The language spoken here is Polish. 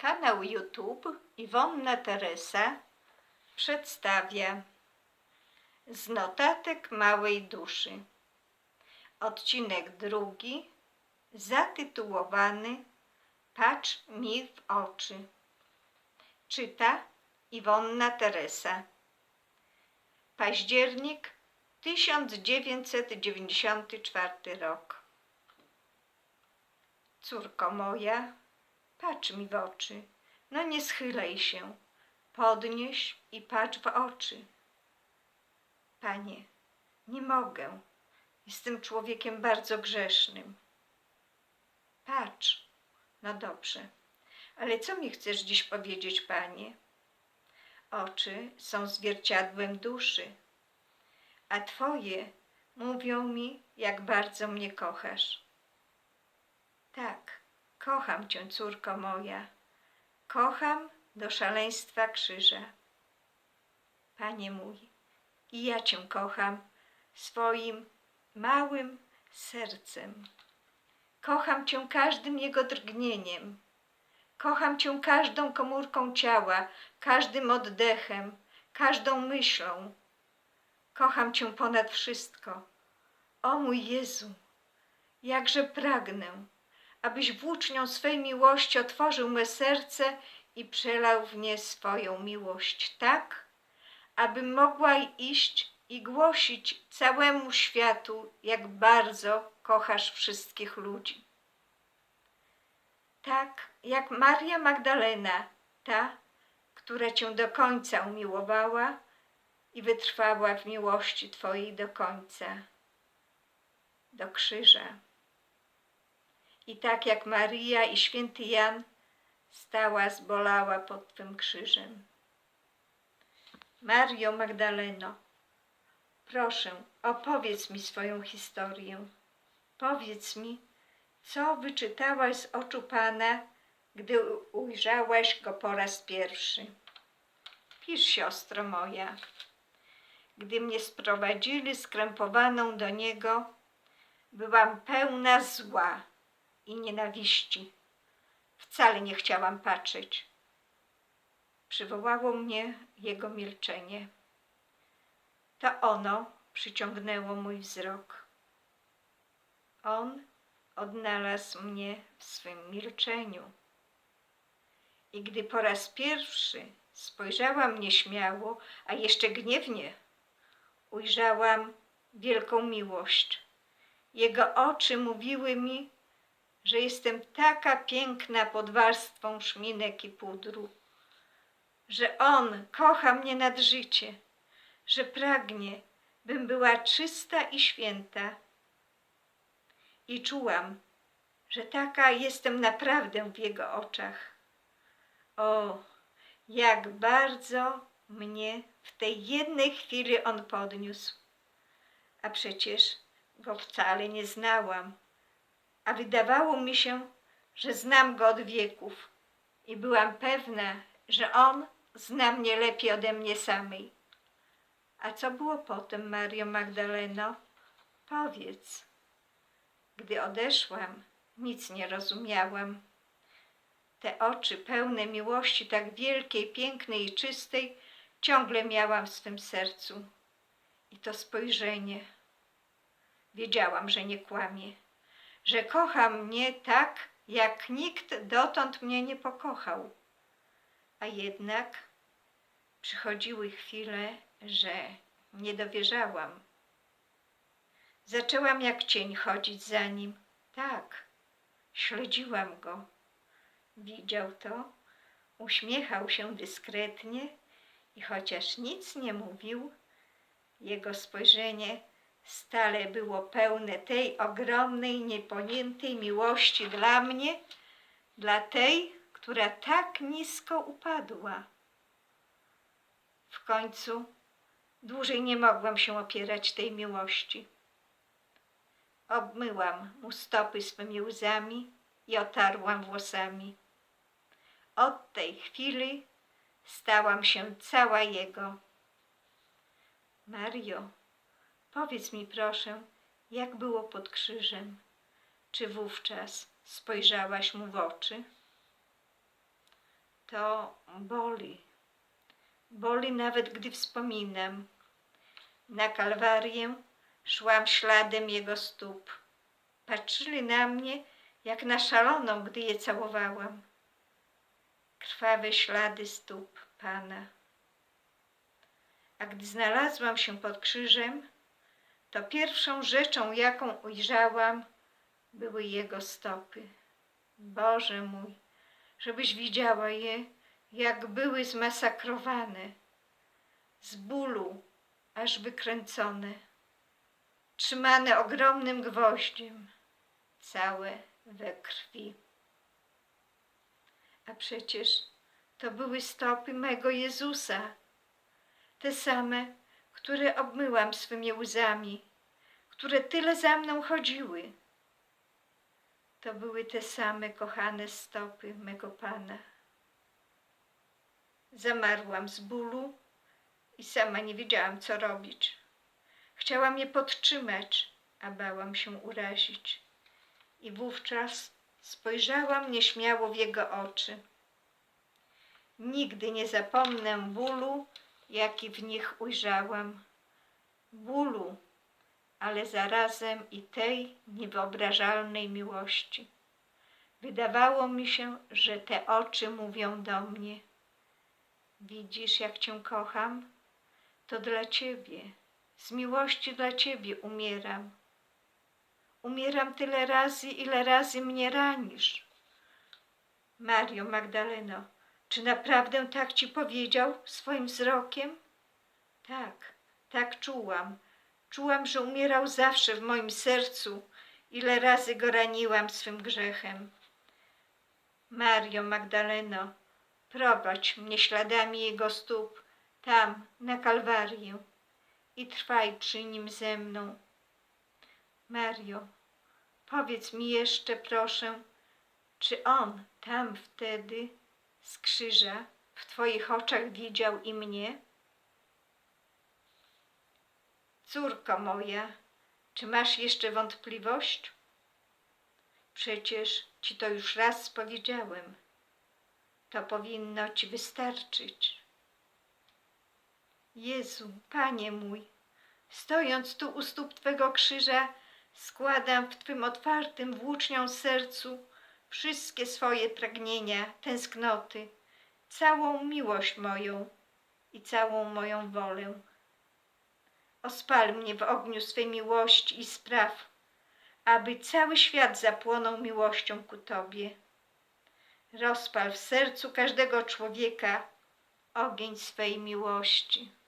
Kanał YouTube Iwonna Teresa przedstawia z notatek małej duszy. Odcinek drugi zatytułowany Patrz mi w oczy. Czyta Iwonna Teresa. Październik 1994 rok. Córko moja, patrz mi w oczy. No nie schylaj się. Podnieś i patrz w oczy. Panie, nie mogę. Jestem człowiekiem bardzo grzesznym. Patrz. No dobrze. Ale co mi chcesz dziś powiedzieć, panie? Oczy są zwierciadłem duszy, a twoje mówią mi, jak bardzo mnie kochasz. Tak, kocham cię, córko moja. Kocham do szaleństwa krzyża. Panie mój, i ja cię kocham swoim małym sercem. Kocham cię każdym jego drgnieniem. Kocham cię każdą komórką ciała, każdym oddechem, każdą myślą. Kocham cię ponad wszystko. O mój Jezu, jakże pragnę, abyś włócznią swej miłości otworzył me serce i przelał w nie swoją miłość, tak, abym mogła iść i głosić całemu światu, jak bardzo kochasz wszystkich ludzi. Tak jak Maria Magdalena, ta, która Cię do końca umiłowała i wytrwała w miłości Twojej do końca, do krzyża. I tak jak Maria i święty Jan stała, zbolała pod Twym krzyżem. Mario Magdaleno, proszę, opowiedz mi swoją historię. Powiedz mi, co wyczytałaś z oczu Pana, gdy ujrzałaś Go po raz pierwszy. Pisz, siostro moja. Gdy mnie sprowadzili skrępowaną do Niego, byłam pełna zła i nienawiści. Wcale nie chciałam patrzeć. Przywołało mnie Jego milczenie. To ono przyciągnęło mój wzrok. On odnalazł mnie w swym milczeniu. I gdy po raz pierwszy spojrzałam nieśmiało, a jeszcze gniewnie, ujrzałam wielką miłość. Jego oczy mówiły mi, że jestem taka piękna pod warstwą szminek i pudru, że On kocha mnie nad życie, że pragnie, bym była czysta i święta. I czułam, że taka jestem naprawdę w Jego oczach. O, jak bardzo mnie w tej jednej chwili On podniósł. A przecież Go wcale nie znałam, a wydawało mi się, że znam Go od wieków i byłam pewna, że On zna mnie lepiej ode mnie samej. A co było potem, Mario Magdaleno? Powiedz. Gdy odeszłam, nic nie rozumiałam. Te oczy pełne miłości tak wielkiej, pięknej i czystej ciągle miałam w swym sercu. I to spojrzenie. Wiedziałam, że nie kłamie, że kocha mnie tak, jak nikt dotąd mnie nie pokochał. A jednak przychodziły chwile, że nie dowierzałam. Zaczęłam jak cień chodzić za nim. Tak, śledziłam go. Widział to, uśmiechał się dyskretnie i chociaż nic nie mówił, jego spojrzenie stale było pełne tej ogromnej, nieponiętej miłości dla mnie, dla tej, która tak nisko upadła. W końcu dłużej nie mogłam się opierać tej miłości. Obmyłam mu stopy swymi łzami i otarłam włosami. Od tej chwili stałam się cała jego. Mario, powiedz mi proszę, jak było pod krzyżem? Czy wówczas spojrzałaś mu w oczy? to boli. Boli nawet gdy wspominam. Na Kalwarię szłam śladem jego stóp. Patrzyli na mnie jak na szaloną, gdy je całowałam. Krwawe ślady stóp Pana. A gdy znalazłam się pod krzyżem, to pierwszą rzeczą, jaką ujrzałam, były Jego stopy. Boże mój, żebyś widziała je, jak były zmasakrowane, z bólu aż wykręcone, trzymane ogromnym gwoździem, całe we krwi. A przecież to były stopy mego Jezusa, te same, które obmyłam swymi łzami, które tyle za mną chodziły. To były te same kochane stopy mego Pana. Zamarłam z bólu i sama nie wiedziałam, co robić. Chciałam je podtrzymać, a bałam się urazić. I wówczas spojrzałam nieśmiało w jego oczy. Nigdy nie zapomnę bólu, jaki w nich ujrzałam. Bólu, ale zarazem i tej niewyobrażalnej miłości. Wydawało mi się, że te oczy mówią do mnie: Widzisz, jak cię kocham? To dla ciebie, z miłości dla ciebie umieram. Umieram tyle razy, ile razy mnie ranisz. Mario Magdaleno, czy naprawdę tak ci powiedział swoim wzrokiem? Tak, tak czułam. Czułam, że umierał zawsze w moim sercu, ile razy go raniłam swym grzechem. Mario Magdaleno, prowadź mnie śladami jego stóp, tam, na Kalwarię i trwaj przy nim ze mną. Mario, powiedz mi jeszcze, proszę, czy on tam wtedy z krzyża w Twoich oczach widział i mnie? Córko moja, czy masz jeszcze wątpliwość? Przecież ci to już raz powiedziałem. To powinno ci wystarczyć. Jezu, Panie mój, stojąc tu u stóp Twego krzyża, składam w Twym otwartym włócznią sercu wszystkie swoje pragnienia, tęsknoty, całą miłość moją i całą moją wolę. Ospal mnie w ogniu swej miłości i spraw, aby cały świat zapłonął miłością ku Tobie. Rozpal w sercu każdego człowieka ogień swej miłości.